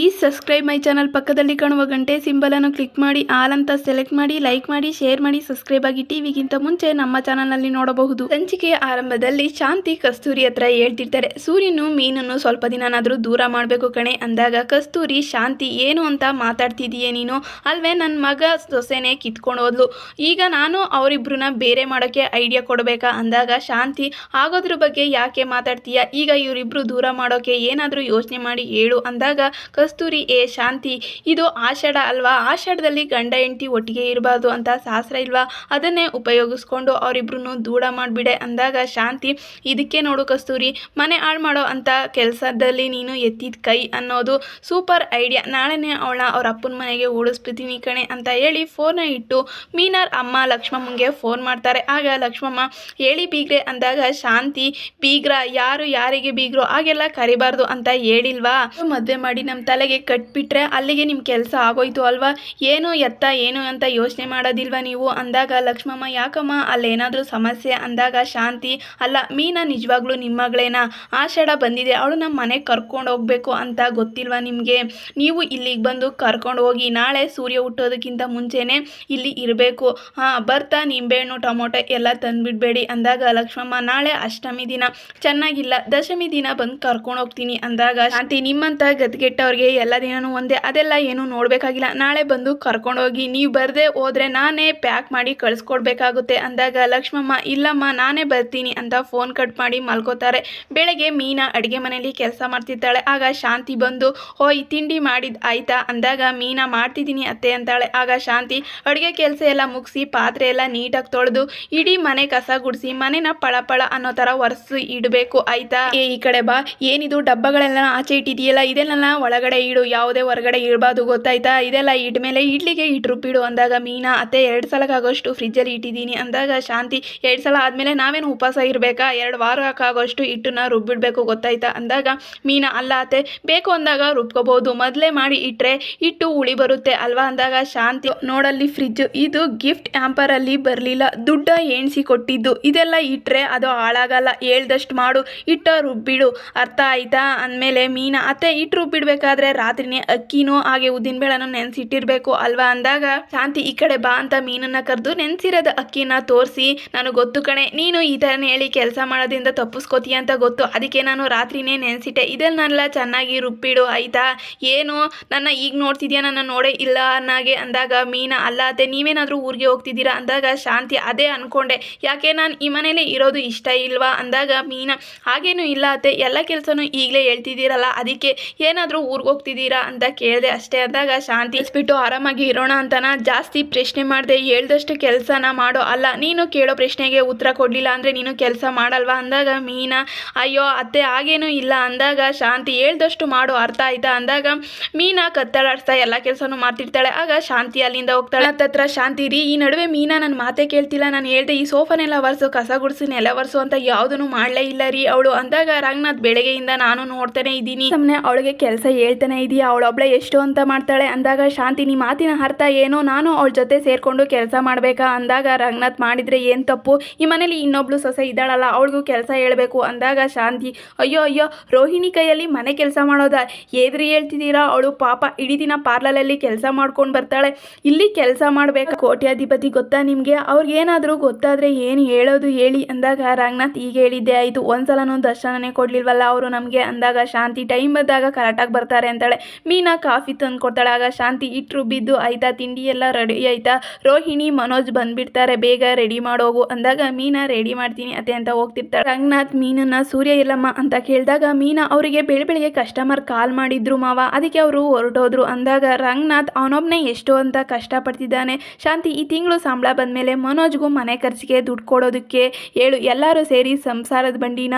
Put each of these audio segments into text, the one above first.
ಈ subscribe my channel ಪಕ್ಕದಲ್ಲಿ ಕಾಣುವ ಗಂಟೆ ಸಿಂಬಲನ್ನು ಕ್ಲಿಕ್ ಮಾಡಿ, ಆಲ್ ಅಂತ ಸೆಲೆಕ್ಟ್ ಮಾಡಿ, ಲೈಕ್ ಮಾಡಿ, ಶೇರ್ ಮಾಡಿ, ಸಬ್ಸ್ಕ್ರೈಬ್ ಆಗಿ ಟಿವಿಗಿಂತ ಮುಂಚೆ ನಮ್ಮ ಚಾನಲ್ನಲ್ಲಿ ನೋಡಬಹುದು. ಸಂಚಿಕೆಯ ಆರಂಭದಲ್ಲಿ ಶಾಂತಿ ಕಸ್ತೂರಿ ಹತ್ರ ಹೇಳ್ತಿರ್ತಾರೆ. ಸೂರ್ಯನು ಮೀನನ್ನು ಸ್ವಲ್ಪ ದಿನನಾದರೂ ದೂರ ಮಾಡಬೇಕು ಕಣೆ. ಅಂದಾಗ ಕಸ್ತೂರಿ, ಶಾಂತಿ ಏನು ಅಂತ ಮಾತಾಡ್ತಿದೀಯೇ ನೀನು? ಅಲ್ವೇ ನನ್ನ ಮಗ ಸೊಸೆನೆ ಕಿತ್ಕೊಂಡು ಹೋದ್ಲು. ಈಗ ನಾನು ಅವರಿಬ್ಬರನ್ನ ಬೇರೆ ಮಾಡೋಕ್ಕೆ ಐಡಿಯಾ ಕೊಡಬೇಕಾ? ಅಂದಾಗ ಶಾಂತಿ, ಆಗೋದ್ರ ಬಗ್ಗೆ ಯಾಕೆ ಮಾತಾಡ್ತೀಯ? ಈಗ ಇವರಿಬ್ಬರು ದೂರ ಮಾಡೋಕೆ ಏನಾದರೂ ಯೋಚನೆ ಮಾಡಿ ಹೇಳು ಅಂದಾಗ ಕಸ್ತೂರಿ ಏ ಶಾಂತಿ. ಇದು ಆಷಾಢ ಅಲ್ವಾ? ಆಷಾಢದಲ್ಲಿ ಗಂಡ, ಹೆಂಡತಿ ಒಟ್ಟಿಗೆ ಇರಬಾರ್ದು ಅಂತ ಶಾಸ್ತ್ರ ಇಲ್ವಾ? ಅದನ್ನೇ ಉಪಯೋಗಿಸ್ಕೊಂಡು ಅವರಿಬ್ರು ದೂಡ ಮಾಡಿಬಿಡೆ ಅಂದಾಗ ಶಾಂತಿ, ಇದಕ್ಕೆ ನೋಡು ಕಸ್ತೂರಿ, ಮನೆ ಹಾಳು ಮಾಡೋ ಅಂತ ಕೆಲಸದಲ್ಲಿ ನೀನು ಎತ್ತಿದ ಕೈ ಅನ್ನೋದು ಸೂಪರ್ ಐಡಿಯಾ. ನಾಳೆನೇ ಅವಳ ಅವ್ರ ಅಪ್ಪನ ಮನೆಗೆ ಓಡಿಸ್ಬಿಡ್ತೀನಿ ಕಣೆ ಅಂತ ಹೇಳಿ ಫೋನ ಇಟ್ಟು ಮೀನಾರ್ ಅಮ್ಮ ಲಕ್ಷ್ಮಮ್ಮಗೆ ಫೋನ್ ಮಾಡ್ತಾರೆ. ಆಗ ಲಕ್ಷ್ಮಮ್ಮ, ಹೇಳಿ ಬೀಗ್ರೆ ಅಂದಾಗ ಶಾಂತಿ, ಬೀಗ್ರ, ಯಾರು ಯಾರಿಗೆ ಬೀಗ್ರೋ, ಹಾಗೆಲ್ಲ ಕರಿಬಾರ್ದು ಅಂತ ಹೇಳಿಲ್ವಾ? ಮದುವೆ ಮಾಡಿ ನಮ್ಮ ತಲೆಗೆ ಕಟ್ಬಿಟ್ರೆ ಅಲ್ಲಿಗೆ ನಿಮ್ಮ ಕೆಲಸ ಆಗೋಯ್ತು ಅಲ್ವಾ? ಏನು ಎತ್ತ, ಏನು ಅಂತ ಯೋಚನೆ ಮಾಡೋದಿಲ್ವಾ ನೀವು? ಅಂದಾಗ ಲಕ್ಷ್ಮಮ್ಮ, ಯಾಕಮ್ಮ? ಅಲ್ಲೇನಾದರೂ ಸಮಸ್ಯೆ? ಅಂದಾಗ ಶಾಂತಿ, ಅಲ್ಲ, ಮೀನಾ ನಿಜವಾಗ್ಲೂ ನಿಮ್ಮ ಮಗಳೇನಾ? ಆಷಾಢ ಬಂದಿದೆ, ಅವಳು ನಮ್ಮ ಮನೆಗೆ ಕರ್ಕೊಂಡು ಹೋಗ್ಬೇಕು ಅಂತ ಗೊತ್ತಿಲ್ವಾ ನಿಮಗೆ? ನೀವು ಇಲ್ಲಿಗೆ ಬಂದು ಕರ್ಕೊಂಡು ಹೋಗಿ ನಾಳೆ ಸೂರ್ಯ ಹುಟ್ಟೋದಕ್ಕಿಂತ ಮುಂಚೆನೇ ಇಲ್ಲಿ ಇರಬೇಕು. ಹಾಂ, ಬರ್ತಾ ನಿಂಬೆಹಣ್ಣು, ಟೊಮೊಟೊ ಎಲ್ಲ ತಂದುಬಿಡ್ಬೇಡಿ ಅಂದಾಗ ಲಕ್ಷ್ಮಮ್ಮ, ನಾಳೆ ಅಷ್ಟಮಿ ದಿನ. ಚೆನ್ನಾಗಿಲ್ಲ, ದಶಮಿ ದಿನ ಬಂದು ಕರ್ಕೊಂಡು ಹೋಗ್ತೀನಿ ಅಂದಾಗ ಶಾಂತಿ ನಿಮ್ಮಂತ ಗತಿಗೆಟ್ಟವ್ರಿಗೆ ಎಲ್ಲ ದಿನನೂ ಒಂದೇ, ಅದೆಲ್ಲ ಏನು ನೋಡಬೇಕಾಗಿಲ್ಲ. ನಾಳೆ ಬಂದು ಕರ್ಕೊಂಡೋಗಿ, ನೀವು ಬರದೆ ಹೋದ್ರೆ ನಾನೇ ಪ್ಯಾಕ್ ಮಾಡಿ ಕಳಿಸ್ಕೊಡ್ಬೇಕಾಗುತ್ತೆ ಅಂದಾಗ, ಲಕ್ಷ್ಮಮ್ಮ, ಇಲ್ಲಮ್ಮ, ನಾನೇ ಬರ್ತೀನಿ ಅಂತ ಫೋನ್ ಕಟ್ ಮಾಡಿ ಮಲ್ಕೋತಾರೆ. ಬೆಳಗ್ಗೆ ಮೀನಾ ಅಡುಗೆ ಮನೆಯಲ್ಲಿ ಕೆಲಸ ಮಾಡ್ತಿರ್ತಾಳೆ ಆಗ ಶಾಂತಿ ಬಂದು ಹೋಯ್ ತಿಂಡಿ ಮಾಡಿದ ಆಯ್ತಾ? ಅಂದಾಗ, ಮೀನಾ ಮಾಡ್ತಿದ್ದೀನಿ ಅತ್ತೆ ಅಂತಾಳೆ. ಆಗ ಶಾಂತಿ ಅಡುಗೆ ಕೆಲಸ ಎಲ್ಲ ಮುಗಿಸಿ, ಪಾತ್ರೆ ಎಲ್ಲ ನೀಟಾಗಿ ತೊಳೆದು, ಇಡೀ ಮನೆ ಕಸ ಗುಡಿಸಿ, ಮನೆನ ಪಳಪಳ ಅನ್ನೋ ಥರ ಒರೆಸಿ ಇಡಬೇಕು, ಆಯ್ತಾ? ಏ, ಈ ಕಡೆ ಬಾ. ಏನಿದು? ಡಬ್ಬಗಳೆಲ್ಲ ಆಚೆ ಇಟ್ಟಿದೆಯಲ್ಲ ಇದೆಲ್ಲ ಒಳಗಡೆ ಇಡು, ಯಾವುದೇ ಹೊರಗಡೆ ಇಡಬಾರ್ದು ಗೊತ್ತಾಯ್ತಾ? ಇದೆಲ್ಲ ಇಟ್ಮೇಲೆ ಇಡ್ಲಿಗೆ ಇಟ್ರು. ಬಿಡು, ಅಂದಾಗ ಮೀನಾ, ಅತ್ತೆ ಎರಡು ಸಲಕ್ಕಾಗೋಷ್ಟು ಫ್ರಿಜ್ಜಲ್ಲಿ ಇಟ್ಟಿದ್ದೀನಿ. ಅಂದಾಗ ಶಾಂತಿ, ಎರಡು ಸಲ ಆದಮೇಲೆ ನಾವೇನು ಉಪವಾಸ ಇರಬೇಕಾ? ಎರಡು ವಾರಕ್ಕಾಗೋಷ್ಟು ಹಿಟ್ಟನ್ನ ರುಬ್ಬಿಡ್ಬೇಕು, ಗೊತ್ತಾಯ್ತಾ? ಅಂದಾಗ ಮೀನಾ, ಅಲ್ಲ ಅತ್ತೆ, ಬೇಕು ಅಂದಾಗ ರುಬ್ಕೋಬೋದು. ಮೊದಲೇ ಮಾಡಿ ಇಟ್ಟರೆ ಹಿಟ್ಟು ಉಳಿ ಬರುತ್ತೆ ಅಲ್ವಾ? ಅಂದಾಗ ಶಾಂತಿ, ನೋಡಲ್ಲಿ ಫ್ರಿಜ್ ಇದು ಗಿಫ್ಟ್ ಆ್ಯಂಪರಲ್ಲಿ ಬರಲಿಲ್ಲ. ದುಡ್ಡ ಎಣಿಸಿ ಕೊಟ್ಟಿದ್ದು. ಇದೆಲ್ಲ ಇಟ್ಟರೆ ಅದು ಹಾಳಾಗಲ್ಲ. ಹೇಳ್ದಷ್ಟು ಮಾಡು. ಇಟ್ಟ ರುಬ್ಬಿಡು. ಅರ್ಥ ಆಯ್ತಾ? ಅಂದಮೇಲೆ ಮೀನಾ, ಅತ್ತೆ ಇಟ್ಟು ರುಬ್ಬಿಡ್ಬೇಕಾದ್ರೆ ರಾತ್ರಿನೇ ಅಕ್ಕಿನೂ ಹಾಗೆ ಉದ್ದಿನಬೇಳೆನೂ ನೆನೆಸಿಟ್ಟಿರ್ಬೇಕು ಅಲ್ವಾ ಅಂದಾಗ, ಶಾಂತಿ, ಈ ಕಡೆ ಬಾ ಅಂತ ಮೀನನ್ನ ಕರೆದು ನೆನೆಸಿರೋದ ಅಕ್ಕಿನ ತೋರಿಸಿ. ನಾನು ಗೊತ್ತು ಕಣೆ, ನೀನು ಈ ಥರನೇ ಹೇಳಿ ಕೆಲಸ ಮಾಡೋದ್ರಿಂದ ತಪ್ಪಿಸ್ಕೋತೀಯ ಅಂತ ಗೊತ್ತು. ಅದಕ್ಕೆ ನಾನು ರಾತ್ರಿನೇ ನೆನೆಸಿಟ್ಟೆ. ಇದನ್ನೆಲ್ಲ ಚೆನ್ನಾಗಿ ರುಬ್ಬಿಡು, ಆಯ್ತಾ? ಏನು? ನನ್ನ ಈಗ ನೋಡ್ತಿದ್ಯಾ? ನನ್ನ ನೋಡೇ ಇಲ್ಲ ಅನ್ನಾಗೆ ಅಂದಾಗ, ಮೀನಾ, ಅಲ್ಲ ಅತ್ತೆ, ನೀವೇನಾದರೂ ಊರಿಗೆ ಹೋಗ್ತಿದ್ದೀರಾ? ಅಂದಾಗ, ಶಾಂತಿ, ಅದೇ ಅನ್ಕೊಂಡೆ. ಯಾಕೆ ನಾನು ಈ ಮನೇಲಿ ಇರೋದು ಇಷ್ಟ ಇಲ್ವಾ? ಅಂದಾಗ, ಮೀನಾ, ಹಾಗೇನೂ ಇಲ್ಲ ಅತ್ತೆ. ಎಲ್ಲ ಕೆಲಸನೂ ಈಗಲೇ ಹೇಳ್ತಿದ್ದೀರಲ್ಲ. ಅದಕ್ಕೆ ಏನಾದರೂ ಊರಿಗೆ ಹೋಗ್ತಿದ್ದೀರಾ ಅಂತ ಕೇಳಿದೆ ಅಷ್ಟೇ ಅಂದಾಗ, ಶಾಂತಿ ಬಿಟ್ಟು ಆರಾಮಾಗಿ ಇರೋಣ ಅಂತನ? ಜಾಸ್ತಿ ಪ್ರಶ್ನೆ ಮಾಡಿದೆ, ಹೇಳ್ದಷ್ಟು ಕೆಲಸನ ಮಾಡೋ ಅಲ್ಲ. ನೀನು ಕೇಳೋ ಪ್ರಶ್ನೆಗೆ ಉತ್ತರ ಕೊಡಲಿಲ್ಲ ಅಂದರೆ ನೀನು ಕೆಲಸ ಮಾಡಲ್ವಾ? ಅಂದಾಗ, ಮೀನಾ, ಅಯ್ಯೋ, ಅತ್ತೆ ಹಾಗೇನೂ ಇಲ್ಲ. ಅಂದಾಗ, ಶಾಂತಿ, ಹೇಳ್ದಷ್ಟು ಮಾಡು, ಅರ್ಥ ಆಯ್ತಾ? ಅಂದಾಗ, ಮೀನಾ ಕತ್ತಲಾಡಿಸ್ತಾ ಎಲ್ಲ ಕೆಲಸನೂ ಮಾಡ್ತಿರ್ತಾಳೆ. ಆಗ ಶಾಂತಿ ಅಲ್ಲಿಂದ ಹೋಗ್ತಾಳೆ. ಹತ್ತತ್ರ, ಶಾಂತಿ ರೀ, ಈ ನಡುವೆ ಮೀನಾ ನನ್ನ ಮಾತೇ ಕೇಳ್ತಿಲ್ಲ. ನಾನು ಹೇಳ್ದೆ, ಈ ಸೋಫಾನೆಲ್ಲ ಒರೆಸು, ಕಸ ಗುಡಿಸಿ, ನೆಲ ಒರೆಸು ಅಂತ ಯಾವುದನ್ನು ಮಾಡಲೇ ಇಲ್ಲ ರೀ ಅವಳು. ಅಂದಾಗ, ರಂಗನಾಥ್, ಬೆಳಗ್ಗೆಯಿಂದ ನಾನು ನೋಡ್ತಾನೆ ಇದ್ದೀನಿ. ಸುಮ್ಮನೆ ಅವಳಿಗೆ ಕೆಲಸ ಹೇಳ್ತಾನೆ ಇದೆಯಾ? ಅವಳೊಬ್ಳೆ ಎಷ್ಟು ಅಂತ ಮಾಡ್ತಾಳೆ? ಅಂದಾಗ, ಶಾಂತಿ ನಿಮ್ಮ ಮಾತಿನ ಅರ್ಥ ಏನೋ ನಾನು ಅವಳ ಜೊತೆ ಸೇರಿಕೊಂಡು ಕೆಲಸ ಮಾಡಬೇಕಾ? ಅಂದಾಗ, ರಂಗನಾಥ್ ಮಾಡಿದರೆ ಏನು ತಪ್ಪು? ಈ ಮನೇಲಿ ಇನ್ನೊಬ್ಳು ಸೊಸೆ ಇದ್ದಾಳಲ್ಲ, ಅವಳಿಗೂ ಕೆಲಸ ಹೇಳಬೇಕು. ಅಂದಾಗ, ಶಾಂತಿ, ಅಯ್ಯೋ ಅಯ್ಯೋ, ರೋಹಿಣಿ ಕೈಯಲ್ಲಿ ಮನೆ ಕೆಲಸ ಮಾಡೋದ? ಏದ್ರಿ ಹೇಳ್ತಿದ್ದೀರಾ? ಅವಳು ಪಾಪ ಇಡೀ ದಿನ ಪಾರ್ಲರಲ್ಲಿ ಕೆಲಸ ಮಾಡ್ಕೊಂಡು ಬರ್ತಾಳೆ. ಇಲ್ಲಿ ಕೆಲಸ ಮಾಡಬೇಕು. ಕೋಟ್ಯಾಧಿಪತಿ ಗೊತ್ತಾ ನಿಮಗೆ? ಅವ್ರಿಗೇನಾದರೂ ಗೊತ್ತಾದರೆ ಏನು ಹೇಳೋದು ಹೇಳಿ. ಅಂದಾಗ, ರಂಗನಾಥ್ ಈಗ ಹೇಳಿದ್ದೆ, ಆಯಿತು. ಒಂದ್ಸಲನೂ ದರ್ಶನನೇ ಕೊಡ್ಲಿಲ್ವಲ್ಲ ಅವರು ನಮಗೆ? ಅಂದಾಗ, ಶಾಂತಿ, ಟೈಮ್ ಬಂದಾಗ ಕರೆಕ್ಟಾಗಿ ಬರ್ತಾರೆ. ಅಂತಾಳೆ. ಮೀನಾ ಕಾಫಿ ತಂದು ಕೊಡ್ತಾಳೆ. ಆಗ ಶಾಂತಿ ಇಟ್ಟರು ಬಿದ್ದು, ಆಯ್ತಾ, ತಿಂಡಿ ಎಲ್ಲ ರೆಡಿ ಆಯ್ತಾ. ರೋಹಿಣಿ, ಮನೋಜ್ ಬಂದ್ಬಿಡ್ತಾರೆ. ಬೇಗ ರೆಡಿ ಮಾಡೋಗು ಅಂದಾಗ ಮೀನಾ ರೆಡಿ ಮಾಡ್ತೀನಿ ಅತ್ತೆ ಅಂತ ಹೋಗ್ತಿರ್ತಾಳೆ. ರಂಗನಾಥ್, ಮೀನನ್ನ ಸೂರ್ಯ ಇಲ್ಲಮ್ಮ ಅಂತ ಕೇಳಿದಾಗ ಮೀನಾ, ಅವರಿಗೆ ಬೆಳಿ ಬೆಳಿಗ್ಗೆ ಕಸ್ಟಮರ್ ಕಾಲ್ ಮಾಡಿದ್ರು ಮಾವ. ಅದಕ್ಕೆ ಅವರು ಹೊರಟೋದ್ರು ಅಂದಾಗ ರಂಗನಾಥ್ ಅವನೊಬ್ಬನೇ ಎಷ್ಟು ಅಂತ ಕಷ್ಟಪಡ್ತಿದ್ದಾನೆ. ಶಾಂತಿ, ಈ ತಿಂಗಳು ಸಂಬಳ ಬಂದಮೇಲೆ ಮನೋಜ್ಗೂ ಮನೆ ಖರ್ಚಿಗೆ ದುಡ್ಡು ಕೊಡೋದಕ್ಕೆ ಹೇಳು. ಎಲ್ಲರೂ ಸೇರಿ ಸಂಸಾರದ ಬಂಡಿನ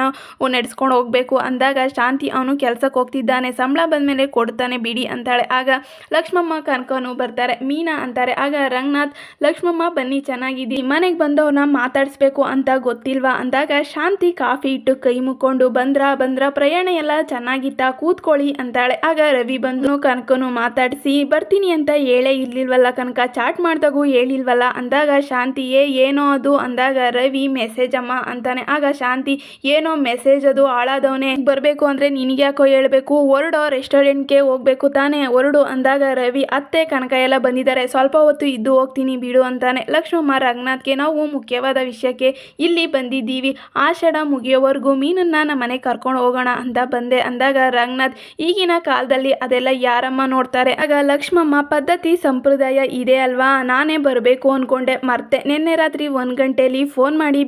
ನಡೆಸ್ಕೊಂಡು ಹೋಗ್ಬೇಕು ಅಂದಾಗ ಶಾಂತಿ, ಅವನು ಕೆಲಸಕ್ಕೆ ಹೋಗ್ತಿದ್ದಾನೆ. ಸಂಬಳ ಬಂದಮೇಲೆ ಕೊಡ್ತಾನೆ ಬಿಡಿ ಅಂತಾಳೆ. ಆಗ ಲಕ್ಷ್ಮಮ್ಮ ಕನಕನು ಬರ್ತಾರೆ. ಮೀನಾ ಅಂತಾರೆ. ಆಗ ರಂಗನಾಥ್, ಲಕ್ಷ್ಮಮ್ಮ ಬನ್ನಿ ಚೆನ್ನಾಗಿದ್ದೀನಿ ಮನೆಗೆ ಬಂದವ್ರನ್ನ ಮಾತಾಡಿಸ್ಬೇಕು ಅಂತ ಗೊತ್ತಿಲ್ವಾ ಅಂದಾಗ ಶಾಂತಿ ಕಾಫಿ ಇಟ್ಟು ಕೈ ಮುಕ್ಕೊಂಡು ಬಂದ್ರ ಬಂದ್ರ ಪ್ರಯಾಣ ಎಲ್ಲ ಚೆನ್ನಾಗಿತ್ತ ಕೂತ್ಕೊಳ್ಳಿ ಅಂತಾಳೆ. ಆಗ ರವಿ ಬಂದು ಕನಕನು ಮಾತಾಡಿಸಿ, ಬರ್ತೀನಿ ಅಂತ ಹೇಳೇ ಇರ್ಲಿಲ್ವಲ್ಲ ಕನಕ, ಚಾಟ್ ಮಾಡ್ದಾಗೂ ಹೇಳಿಲ್ವಲ್ಲ ಅಂದಾಗ ಶಾಂತಿಯೇ ಏನೋ ಅದು ಅಂದಾಗ ರವಿ ಮೆಸೇಜ್ ಅಮ್ಮ ಅಂತಾನೆ. ಆಗ ಶಾಂತಿ, ಏನೋ ಮೆಸೇಜ್ ಅದು ಹಾಳಾದವನೇ, ಬರಬೇಕು ಅಂದ್ರೆ ನಿನ್ಗೆ ಯಾಕೋ ಹೇಳ್ಬೇಕು, ಹೊರಡೋ ರೆಸ್ಟ್ ರೆಸ್ಟೋರೆಂಟ್ಗೆ ಹೋಗ್ಬೇಕು ತಾನೇ? ಹೊರಡು ಅಂದಾಗ ರವಿ, ಅತ್ತೆ ಕನಕ ಎಲ್ಲ ಬಂದಿದ್ದಾರೆ. ಸ್ವಲ್ಪ ಹೊತ್ತು ಇದ್ದು ಹೋಗ್ತೀನಿ ಬಿಡು ಅಂತಾನೆ. ಲಕ್ಷ್ಮಮ್ಮ, ರಂಗನಾಥ್ಗೆ ನಾವು ಮುಖ್ಯವಾದ ವಿಷಯಕ್ಕೆ ಇಲ್ಲಿ ಬಂದಿದ್ದೀವಿ. ಆಷಾಢ ಮುಗಿಯೋವರೆಗೂ ಮೀನನ್ನ ನಮ್ಮ ಮನೆಗೆ ಕರ್ಕೊಂಡು ಹೋಗೋಣ ಅಂತ ಬಂದೆ ಅಂದಾಗ ರಂಗನಾಥ್, ಈಗಿನ ಕಾಲದಲ್ಲಿ ಅದೆಲ್ಲ ಯಾರಮ್ಮ ನೋಡ್ತಾರೆ? ಆಗ ಲಕ್ಷ್ಮಮ್ಮ, ಪದ್ಧತಿ ಸಂಪ್ರದಾಯ ಇದೆ ಅಲ್ವಾ? ನಾನೇ ಬರಬೇಕು ಅನ್ಕೊಂಡೆ. ಮರ್ತೆ, ನಿನ್ನೆ ರಾತ್ರಿ ಒಂದು ಗಂಟೆಯಲ್ಲಿ ಫೋನ್ ಮಾಡಿ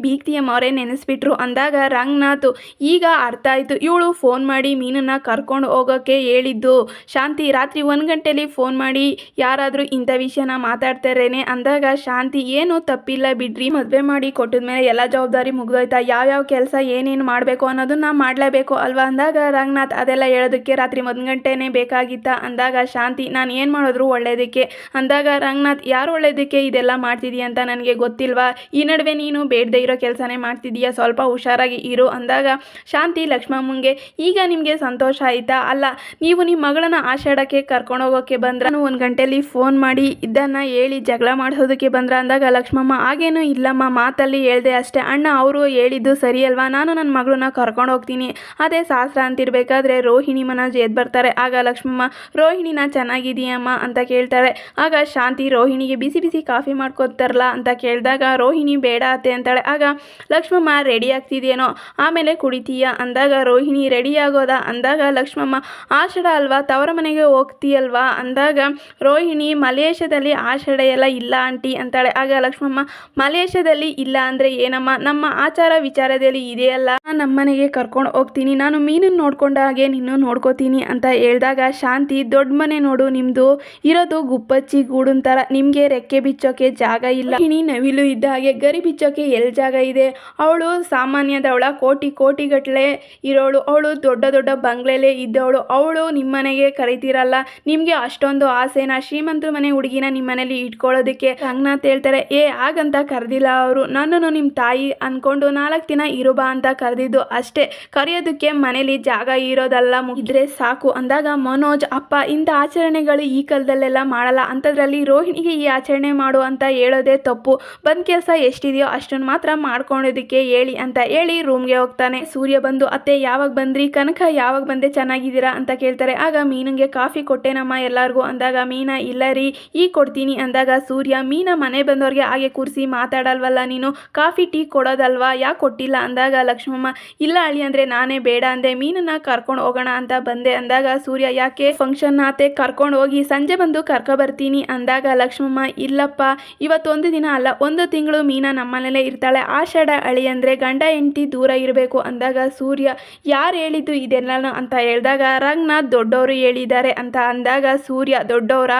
ಅವರೇ ನೆನೆಸ್ಬಿಟ್ರು ಅಂದಾಗ ರಂಗನಾಥ್, ಈಗ ಅರ್ಥ ಆಯಿತು. ಇವಳು ಫೋನ್ ಮಾಡಿ ಮೀನನ್ನ ಕರ್ಕೊಂಡು ಹೋಗೋಕ್ಕೆ ಹೇಳಿದ್ದು. ಶಾಂತಿ, ರಾತ್ರಿ ಒಂದು ಗಂಟೆಲಿ ಫೋನ್ ಮಾಡಿ, ಯಾರಾದರೂ ಇಂಥ ವಿಷಯನ ಮಾತಾಡ್ತಾರೇನೆ? ಅಂದಾಗ ಶಾಂತಿ, ಏನು, ತಪ್ಪಿಲ್ಲ ಬಿಡ್ರಿ, ಮದುವೆ ಮಾಡಿ ಕೊಟ್ಟಿದ್ಮೇಲೆ ಎಲ್ಲ ಜವಾಬ್ದಾರಿ ಮುಗ್ದೋಯ್ತಾ? ಯಾವ್ಯಾವ ಕೆಲಸ ಏನೇನು ಮಾಡಬೇಕು ಅನ್ನೋದನ್ನ ಮಾಡಲೇಬೇಕು ಅಲ್ವಾ? ಅಂದಾಗ, ರಂಗನಾಥ್, ಅದೆಲ್ಲ ಹೇಳೋದಕ್ಕೆ ರಾತ್ರಿ ಒಂದು ಗಂಟೆನೇ ಬೇಕಾಗಿತ್ತಾ? ಅಂದಾಗ, ಶಾಂತಿ, ನಾನು ಏನು ಮಾಡಿದ್ರು ಒಳ್ಳೇದಕ್ಕೆ? ಅಂದಾಗ, ರಂಗನಾಥ್, ಯಾರು ಒಳ್ಳೇದಕ್ಕೆ ಇದೆಲ್ಲ ಮಾಡ್ತಿದೀಯ ಅಂತ ನನಗೆ ಗೊತ್ತಿಲ್ವಾ? ಈ ನಡುವೆ ನೀನು ಬೇಡದೇ ಇರೋ ಕೆಲಸನೇ ಮಾಡ್ತಿದೀಯ, ಸ್ವಲ್ಪ ಹುಷಾರಾಗಿ ಇರು. ಅಂದಾಗ, ಶಾಂತಿ, ಲಕ್ಷ್ಮಮ್ಮಂಗೆ ಈಗ ನಿಮಗೆ ಸಂತೋಷ ಆಯಿತಾ? ಅಲ್ಲ ನೀವು ನಿಮ್ಮ ಮಗಳನ್ನ ಆಶಾಡಕ್ಕೆ ಕರ್ಕೊಂಡು ಹೋಗೋಕೆ ಬಂದ್ರೆ ಒಂದು ಗಂಟೆಲಿ ಫೋನ್ ಮಾಡಿ ಇದನ್ನ ಹೇಳಿ ಜಗಳ ಮಾಡಿಸೋದಕ್ಕೆ ಬಂದ್ರ ಅಂದಾಗ ಲಕ್ಷ್ಮಮ್ಮ, ಹಾಗೇನು ಇಲ್ಲಮ್ಮ, ಮಾತಲ್ಲಿ ಹೇಳ್ದೆ ಅಷ್ಟೇ. ಅಣ್ಣ ಅವರು ಹೇಳಿದ್ದು ಸರಿ ಅಲ್ವಾ? ನಾನು ನನ್ನ ಮಗಳನ್ನ ಕರ್ಕೊಂಡು ಹೋಗ್ತೀನಿ. ಅದೇ ಶಾಸ್ತ್ರ ಅಂತಿರ್ಬೇಕಾದ್ರೆ ರೋಹಿಣಿ ಮನ ಎದ್ ಬರ್ತಾರೆ. ಆಗ ಲಕ್ಷ್ಮಮ್ಮ ರೋಹಿಣಿನ ಚೆನ್ನಾಗಿದೆಯಮ್ಮ ಅಂತ ಕೇಳ್ತಾರೆ. ಆಗ ಶಾಂತಿ ರೋಹಿಣಿಗೆ ಬಿಸಿ ಬಿಸಿ ಕಾಫಿ ಮಾಡ್ಕೊತಾರಲ್ಲ ಅಂತ ಕೇಳಿದಾಗ ರೋಹಿಣಿ, ಬೇಡ ಅತ್ತೆ ಅಂತಾಳೆ. ಆಗ ಲಕ್ಷ್ಮಮ್ಮ, ರೆಡಿ ಆಗ್ತಿದೆಯೇನೋ? ಆಮೇಲೆ ಕುಡಿತೀಯ? ಅಂದಾಗ ರೋಹಿಣಿ, ರೆಡಿ ಆಗೋದಾ? ಅಂದಾಗ ಲಕ್ಷ್ಮಮ್ಮ ಆಷಾಢ ಅಲ್ವಾ? ತವರ ಮನೆಗೆ ಹೋಗ್ತೀಯಲ್ವಾ? ಅಂದಾಗ, ರೋಹಿಣಿ, ಮಲೇಷ್ಯಾದಲ್ಲಿ ಆಷಾಢ ಎಲ್ಲ ಇಲ್ಲ ಆಂಟಿ ಅಂತಾಳೆ. ಆಗ ಲಕ್ಷ್ಮಮ್ಮ, ಮಲೇಷ್ಯಾದಲ್ಲಿ ಇಲ್ಲ ಅಂದರೆ ಏನಮ್ಮ? ನಮ್ಮ ಆಚಾರ ವಿಚಾರದಲ್ಲಿ ಇದೆಯಲ್ಲ? ನಾನು ನಮ್ಮನೆಗೆ ಕರ್ಕೊಂಡು ಹೋಗ್ತೀನಿ. ನಾನು ಮೀನನ್ನು ನೋಡ್ಕೊಂಡ ಹಾಗೆ ನಿನ್ನೂ ನೋಡ್ಕೋತೀನಿ ಅಂತ ಹೇಳಿದಾಗ, ಶಾಂತಿ, ದೊಡ್ಡ ಮನೆ ನೋಡು. ನಿಮ್ಮದು ಇರೋದು ಗುಪ್ಪಚ್ಚಿ ಗೂಡನ್ ಥರ ನಿಮಗೆ ರೆಕ್ಕೆ ಬಿಚ್ಚೋಕೆ ಜಾಗ ಇಲ್ಲ. ಇಣಿ ನವಿಲು ಇದ್ದ ಹಾಗೆ ಗರಿ ಬಿಚ್ಚೋಕೆ ಎಲ್ಲಿ ಜಾಗ ಇದೆ? ಅವಳು ಸಾಮಾನ್ಯದವಳ. ಕೋಟಿ ಕೋಟಿಗಟ್ಟಲೆ ಇರೋಳು. ಅವಳು ದೊಡ್ಡ ದೊಡ್ಡ ಬಂಗ್ಲೆಲೇ ಇದ್ದವಳು. ಅವಳು ನಿಮ್ಮನೆಗೆ ಕರಿತೀರಲ್ಲ. ನಿಮಗೆ ಅಷ್ಟೊಂದು ಆಸೆನ ಶ್ರೀಮಂತರ ಮನೆ ಹುಡುಗಿನ ನಿಮ್ಮ ಮನೇಲಿ ಇಟ್ಕೊಳ್ಳೋದಕ್ಕೆ ರಂಗನಾಥ್ ಹೇಳ್ತಾರೆ. ಏ, ಹಾಗಂತ ಕರೆದಿಲ್ಲ ಅವರು. ನನ್ನನ್ನು ನಿಮ್ಮ ತಾಯಿ ಅಂದ್ಕೊಂಡು ನಾಲ್ಕು ದಿನ ಇರುಬಾ ಅಂತ ಕರೆದಿದ್ದು ಅಷ್ಟೇ. ಕರೆಯೋದಕ್ಕೆ ಮನೇಲಿ ಜಾಗ ಇರೋದಲ್ಲ ಮುಗಿದ್ರೆ ಸಾಕು. ಅಂದಾಗ ಮನೋಜ್, ಅಪ್ಪ, ಇಂಥ ಆಚರಣೆಗಳು ಈ ಕಾಲದಲ್ಲೆಲ್ಲ ಮಾಡಲ್ಲ. ಅಂಥದ್ರಲ್ಲಿ ರೋಹಿಣಿಗೆ ಈ ಆಚರಣೆ ಮಾಡು ಅಂತ ಹೇಳೋದೇ ತಪ್ಪು. ಬಂದ ಕೆಲಸ ಎಷ್ಟಿದೆಯೋ ಅಷ್ಟನ್ನು ಮಾತ್ರ ಮಾಡ್ಕೊಂಡಿದ್ದಕ್ಕೆ ಹೇಳಿ ಅಂತ ಹೇಳಿ ರೂಮ್ಗೆ ಹೋಗ್ತಾನೆ. ಸೂರ್ಯ ಬಂದು, ಅತ್ತೆ, ಯಾವಾಗ ಬಂದ್ರಿ? ಕನಕ ಯಾವಾಗ ಬಂದೆ? ಚೆನ್ನಾಗಿದ್ದೀರಾ? ಅಂತ ಕೇಳ್ತಾರೆ. ಆಗ ಮೀನಿಗೆ ಕಾಫಿ ಕೊಟ್ಟೆನಮ್ಮ ಎಲ್ಲರಿಗೂ. ಅಂದಾಗ, ಮೀನ, ಇಲ್ಲ ರೀ, ಈ ಕೊಡ್ತೀನಿ. ಅಂದಾಗ ಸೂರ್ಯ, ಮೀನ, ಮನೆ ಬಂದವ್ರಿಗೆ ಹಾಗೆ ಕೂರಿಸಿ ಮಾತಾಡಲ್ವಲ್ಲ ನೀನು? ಕಾಫಿ ಟೀ ಕೊಡೋದಲ್ವಾ? ಯಾಕೆ ಕೊಟ್ಟಿಲ್ಲ? ಅಂದಾಗ ಲಕ್ಷ್ಮಮ್ಮ ಇಲ್ಲ ಅಳಿ ಅಂದ್ರೆ ನಾನೇ ಬೇಡ ಅಂದೆ, ಮೀನನ್ನ ಕರ್ಕೊಂಡು ಹೋಗೋಣ ಅಂತ ಬಂದೆ ಅಂದಾಗ ಸೂರ್ಯ, ಯಾಕೆ ಫಂಕ್ಷನ್ ಆತೆ ಕರ್ಕೊಂಡು ಹೋಗಿ ಸಂಜೆ ಬಂದು ಕರ್ಕೊ ಬರ್ತೀನಿ? ಅಂದಾಗ ಲಕ್ಷ್ಮಮ್ಮ, ಇಲ್ಲಪ್ಪ, ಇವತ್ತೊಂದು ದಿನ ಅಲ್ಲ, ಒಂದು ತಿಂಗಳು ಮೀನ ನಮ್ಮನೇಲೆ ಇರ್ತಾಳೆ, ಆಷಾಢ ಅಳಿ ಅಂದ್ರೆ ಗಂಡ ಹೆಂಡತಿ ದೂರ ಇರಬೇಕು. ಅಂದಾಗ ಸೂರ್ಯ, ಯಾರು ಹೇಳಿದ್ದು ಇದೆಲ್ಲನೂ? ಅಂತ ಹೇಳಿದಾಗ, ರಂಗನಾಥ್ ದೊಡ್ಡವರು ಹೇಳಿದ್ದಾರೆ ಅಂತ ಅಂದಾಗ ಸೂರ್ಯ ದೊಡ್ಡವರ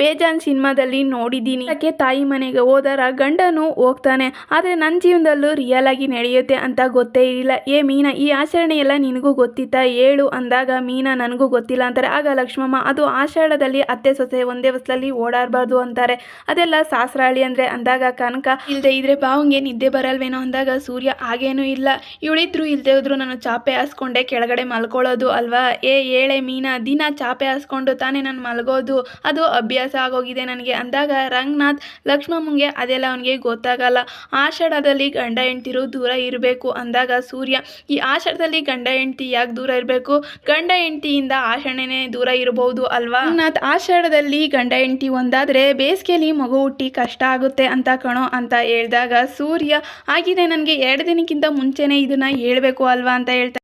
ಬೇಜಾನ್ ಸಿನಿಮಾದಲ್ಲಿ ನೋಡಿದ್ದೀನಿ. ಅದಕ್ಕೆ ತಾಯಿ ಮನೆಗೆ ಹೋದರ ಗಂಡನು ಹೋಗ್ತಾನೆ, ಆದರೆ ನನ್ನ ಜೀವನದಲ್ಲೂ ರಿಯಲ್ ಆಗಿ ನಡೆಯುತ್ತೆ ಅಂತ ಗೊತ್ತೇ ಇರಲಿಲ್ಲ ಏ ಮೀನಾ, ಈ ಆಚರಣೆ ಎಲ್ಲ ನಿನಗೂ ಗೊತ್ತಿತ್ತ? ಏಳು ಅಂದಾಗ ಮೀನಾ ನನಗೂ ಗೊತ್ತಿಲ್ಲ ಅಂತಾರೆ. ಆಗ ಲಕ್ಷ್ಮಮ್ಮ, ಅದು ಆಷಾಢದಲ್ಲಿ ಅತ್ತೆ ಸೊಸೆ ಒಂದೇ ಹೊಸಲಲ್ಲಿ ಓಡಾಡಬಾರ್ದು ಅಂತಾರೆ. ಅದೆಲ್ಲ ಸಾಸ್ರಾಳಿ ಅಂದರೆ ಅಂದಾಗ ಕನಕ ಇಲ್ಲದೆ ಇದ್ರೆ ಬಾವಂಗೆ ನಿದ್ದೆ ಬರಲ್ವೇನೋ ಅಂದಾಗ ಸೂರ್ಯ ಹಾಗೇನೂ ಇಲ್ಲ. ಇವಳಿದ್ರು ಇಲ್ಲದೆ ಹೋದ್ರು ನಾನು ಚಾಪೆ ಹಾಸ್ಕೊಂಡೆ ಕೆಳಗಡೆ ಮಲ್ಕೊಳ್ಳೋದು ಅಲ್ವಾ? ಏ, ಏಳೆ ಮೀನಾ, ದಿನ ಚಾಪೆ ಹಾಸ್ಕೊಂಡು ತಾನೇ ನಾನು ಮಲಗೋದು. ಅದು ಅಭ್ಯಾಸ ಆಗೋಗಿದೆ ನನಗೆ. ಅಂದಾಗ ರಂಗನಾಥ್ ಲಕ್ಷ್ಮಮ್ಮಂಗೆ ಅದೆಲ್ಲ ಅವನಿಗೆ ಗೊತ್ತಾಗಲ್ಲ. ಆಷಾಢದಲ್ಲಿ ಗಂಡ ಹೆಂಡ್ತಿರು ದೂರ ಇರಬೇಕು ಅಂದಾಗ ಸೂರ್ಯ ಈ ಆಷಾಢದಲ್ಲಿ ಗಂಡ ಹೆಂಡತಿ ಯಾಕೆ ದೂರ ಇರಬೇಕು? ಗಂಡ ಹೆಂಡತಿಯಿಂದ ಆಷಾಢನೇ ದೂರ ಇರಬಹುದು ಅಲ್ವಾ? ರಂಗನಾಥ್ ಆಷಾಢದಲ್ಲಿ ಗಂಡ ಹೆಂಡತಿ ಒಂದಾದರೆ ಬೇಸಿಗೆಯಲ್ಲಿ ಮಗು ಹುಟ್ಟಿ ಕಷ್ಟ ಆಗುತ್ತೆ ಅಂತ ಕಣೋ ಅಂತ ಹೇಳಿದಾಗ ಸೂರ್ಯ ಆಗಿದೆ ನನಗೆ ಎರಡು ದಿನಕ್ಕಿಂತ ಮುಂಚೆನೇ ಇದನ್ನ ಹೇಳಬೇಕು ಅಲ್ವಾ? ಅಂತ ಹೇಳ್ತಾ